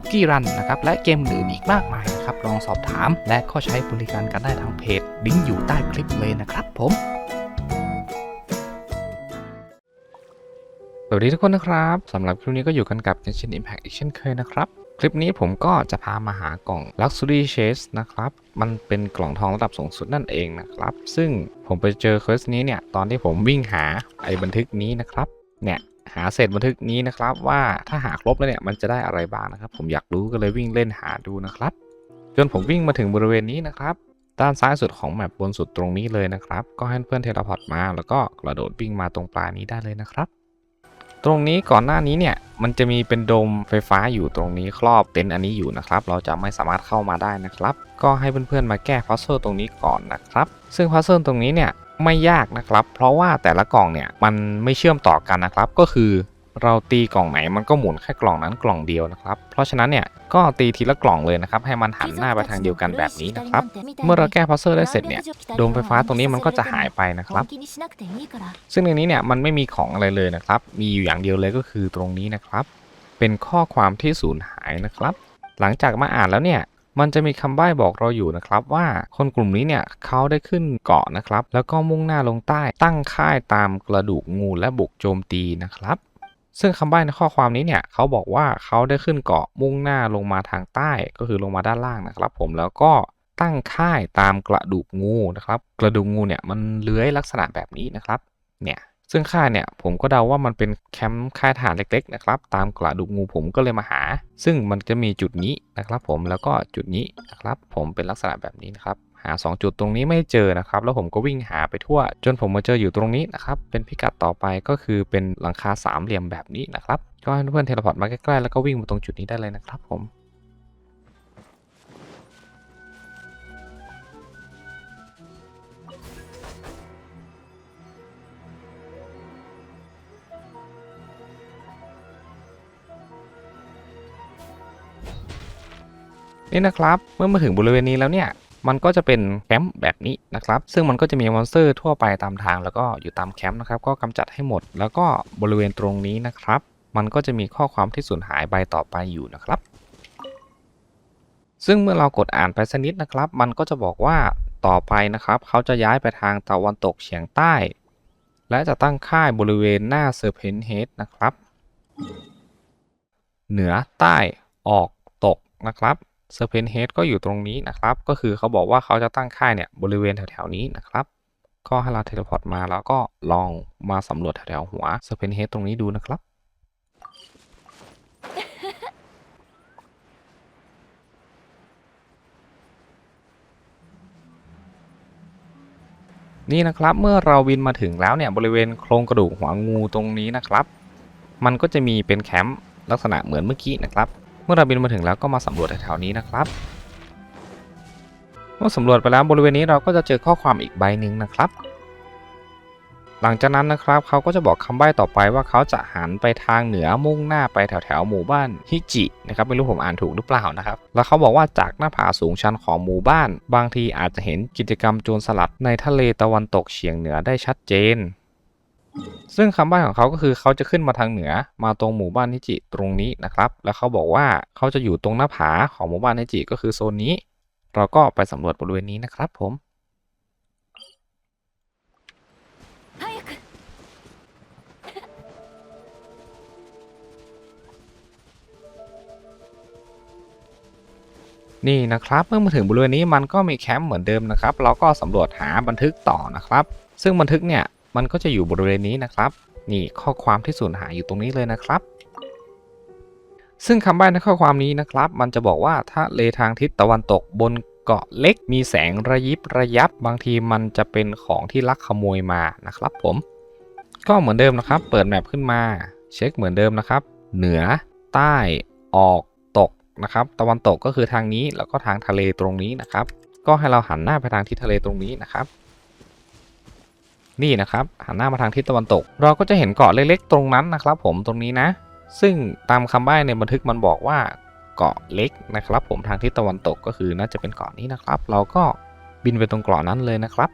คุกกี้รันนะครับและเกมอื่นอีกมากมายนะครับลองสอบถาม และก็ใช้บริการกันได้ทางเพจลิงก์อยู่ใต้คลิปเลยนะครับผมสวัสดีทุกคนนะครับสำหรับคลิปนี้ก็อยู่กันกับ Genshin Impact อีกเช่นเคยนะครับ คลิปนี้ผมก็จะพามาหากล่อง Luxury Chase นะครับ มันเป็นกล่องทองระดับสูงสุดนั่นเองนะครับ ซึ่งผมไปเจอเควสนี้เนี่ย ตอนที่ผมวิ่งหาไอ้บันทึกนี้นะครับ เนี่ย หาเศษบันทึกนี้นะครับ ว่าถ้าหาครบแล้วเนี่ยมันจะได้อะไรบ้างนะครับ ผมอยากรู้ก็เลยวิ่งเล่นหาดูนะครับ จนผมวิ่งมาถึงบริเวณนี้นะครับ ด้านซ้ายสุดของแมปบนสุดตรงนี้เลยนะครับ ก็ให้เพื่อนเทเลพอร์ตมา แล้วก็กระโดดวิ่งมาตรงปลายนี้ได้เลยนะครับ ตรงนี้ก่อนหน้านี้เนี่ยมันจะมีเป็นโดมไฟฟ้าอยู่ตรงนี้ครอบเต็นท์อันนี้อยู่นะครับ เราจะไม่สามารถเข้ามาได้นะครับ ก็ให้เพื่อนๆมาแก้พัซเซิลตรงนี้ก่อนนะครับ ซึ่งพัซเซิลตรงนี้เนี่ย ไม่ยากนะครับ เพราะว่าแต่ละกล่องเนี่ยมันไม่เชื่อมต่อกันนะครับ ก็คือเราตีกล่องไหนมันก็หมุนแค่กล่องนั้นกล่องเดียวนะครับ เพราะฉะนั้นเนี่ยก็ตีทีละกล่องเลยนะครับ ให้มันหันหน้าไปทางเดียวกันแบบนี้นะครับ เมื่อเราแก้พัซเซิลได้เสร็จเนี่ยโดมไฟฟ้าตรงนี้มันก็จะหายไปนะครับ ซึ่งในนี้เนี่ยมันไม่มีของอะไรเลยนะครับ มีอยู่อย่างเดียวเลยก็คือตรงนี้นะครับ เป็นข้อความที่สูญหายนะครับ หลังจากมาอ่านแล้วเนี่ย มันจะมีคำใบ้บอกเราอยู่นะครับว่าคนกลุ่มนี้เนี่ยเขาได้ขึ้นเกาะนะครับ แล้วก็มุ่งหน้าลงใต้ตั้งค่ายตามกระดูกงูและบุกโจมตีนะครับ ซึ่งคำใบ้ในข้อความนี้เนี่ยเขาบอกว่าเขาได้ขึ้นเกาะมุ่งหน้าลงมาทางใต้ก็คือลงมาด้านล่างนะครับ ผมแล้วก็ตั้งค่ายตามกระดูกงูนะครับ กระดูกงูเนี่ยมันเลื้อยลักษณะแบบนี้นะครับ เนี่ย ซึ่งค่ายเนี่ยผมก็เดาว่ามันเป็นแคมป์ค่ายทหารเล็กๆนะครับ ตามกระดูกงูผมก็เลยมาหา ซึ่งมันจะมีจุดนี้นะครับผมแล้วก็จุดนี้นะครับ ผมเป็นลักษณะแบบนี้นะครับหา 2 จุดตรงนี้ไม่เจอนะครับ แล้วผมก็วิ่งหาไปทั่ว จนผมมาเจออยู่ตรงนี้นะครับ เป็นพิกัดต่อไปก็คือเป็นหลังคาสามเหลี่ยมแบบนี้นะครับ ก็ให้เพื่อนเทเลพอร์ตมาใกล้ๆแล้วก็วิ่งมาตรงจุดนี้ได้เลยนะครับผม นี่นะครับ เมื่อมาถึงบริเวณนี้แล้วเนี่ยมันก็จะเป็นแคมป์แบบนี้นะครับ ซึ่งมันก็จะมีมอนสเตอร์ทั่วไปตามทาง แล้วก็อยู่ตามแคมป์นะครับ ก็กำจัดให้หมด แล้วก็บริเวณตรงนี้นะครับ มันก็จะมีข้อความที่สูญหายใบต่อไปอยู่นะครับ ซึ่งเมื่อเรากดอ่านไปสักนิดนะครับ มันก็จะบอกว่าต่อไปนะครับ เขาจะย้ายไปทางตะวันตกเฉียงใต้ และจะตั้งค่ายบริเวณหน้าเซอร์เพนเฮดนะครับ เหนือใต้ออกตกนะครับ เซอร์เพนเฮดก็อยู่ตรงนี้นะครับ ก็คือเขาบอกว่าเขาจะตั้งค่ายเนี่ยบริเวณแถวๆนี้นะครับ ก็ให้เราเทเลพอร์ตมาแล้วก็ลองมาสำรวจแถวๆหัวเซอร์เพนเฮดตรงนี้ดูนะครับนี่นะครับเมื่อเราบินมาถึงแล้วเนี่ยบริเวณโครงกระดูกหัวงูตรงนี้นะครับ มันก็จะมีเป็นแคมป์ลักษณะเหมือนเมื่อกี้นะครับ มื่อเราบินมาถึงแล้วก็มาสำรวจแถวๆนี้นะครับ เมื่อสำรวจไปแล้วบริเวณนี้เราก็จะเจอข้อความอีกใบหนึ่งนะครับ หลังจากนั้นนะครับเขาก็จะบอกคำใบ้ต่อไปว่าเขาจะหันไปทางเหนือมุ่งหน้าไปแถวแถวๆหมู่บ้านฮิจินะครับไม่รู้ผมอ่านถูกหรือเปล่านะครับ แล้วเขาบอกว่าจากหน้าผาสูงชันของหมู่บ้าน บางทีอาจจะเห็นกิจกรรมโจรสลัดในทะเลตะวันตกเฉียงเหนือได้ชัดเจน ซึ่งคำใบ้ของเขาก็คือเขาจะขึ้นมาทางเหนือ มาตรงหมู่บ้านนิจิตรงนี้นะครับ แล้วเขาบอกว่าเขาจะอยู่ตรงหน้าผาของหมู่บ้านนิจิก็คือโซนนี้ เราก็ไปสำรวจบริเวณนี้นะครับผมนี่นะครับเมื่อมาถึงบริเวณนี้มันก็มีแคมป์เหมือนเดิมนะครับ เราก็สำรวจหาบันทึกต่อนะครับ ซึ่งบันทึกเนี่ย มันก็จะอยู่บริเวณนี้นะครับ นี่ข้อความที่สูญหายอยู่ตรงนี้เลยนะครับ ซึ่งคำใบ้ในข้อความนี้นะครับ มันจะบอกว่าถ้าเลทางทิศตะวันตกบนเกาะเล็กมีแสงระยิบระยับบางทีมันจะเป็นของที่ลักขโมยมานะครับผม ก็เหมือนเดิมนะครับ เปิดแมปขึ้นมา เช็คเหมือนเดิมนะครับ เหนือ ใต้ ออกตกนะครับ ตะวันตกก็คือทางนี้แล้วก็ทางทะเลตรงนี้นะครับ ก็ให้เราหันหน้าไปทางทิศทะเลตรงนี้นะครับ นี่นะครับหันหน้ามาทางทิศตะวันตก เราก็จะเห็นเกาะเล็กๆตรงนั้นนะครับ ผมตรงนี้นะ ซึ่งตามคำใบ้ในบันทึกมันบอกว่าเกาะเล็กนะครับ ผมทางทิศตะวันตกก็คือน่าจะเป็นเกาะนี้นะครับ เราก็บินไปตรงเกาะนั้นเลยนะครับ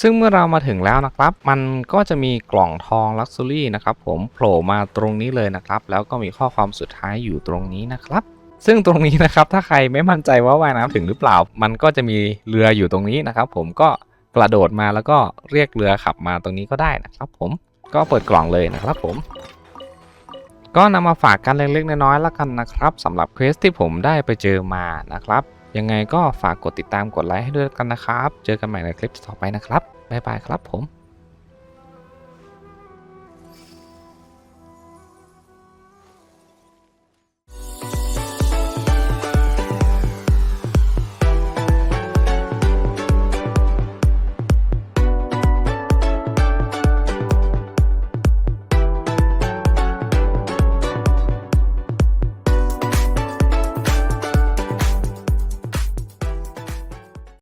ซึ่งเมื่อเรามาถึงแล้วนะครับ มันก็จะมีกล่องทองลักซ์รี่นะครับผมโผล่มาตรงนี้เลยนะครับ แล้วก็มีข้อความสุดท้ายอยู่ตรงนี้นะครับ ซึ่งตรงนี้นะครับถ้าใครไม่มั่นใจว่าว่ายน้ำถึงหรือเปล่า มันก็จะมีเรืออยู่ตรงนี้นะครับ ผมก็กระโดดมาแล้วก็เรียกเรือขับมาตรงนี้ก็ได้นะครับ ผมก็เปิดกล่องเลยนะครับผม ก็นำมาฝากกันเล็กๆน้อยๆแล้วกันนะครับสำหรับเควสที่ผมได้ไปเจอมานะครับ ยังไงก็ฝากกดติดตามกดไลค์ให้ด้วยกันนะครับ เจอกันใหม่ในคลิปต่อไปนะครับ บ๊ายบายครับผม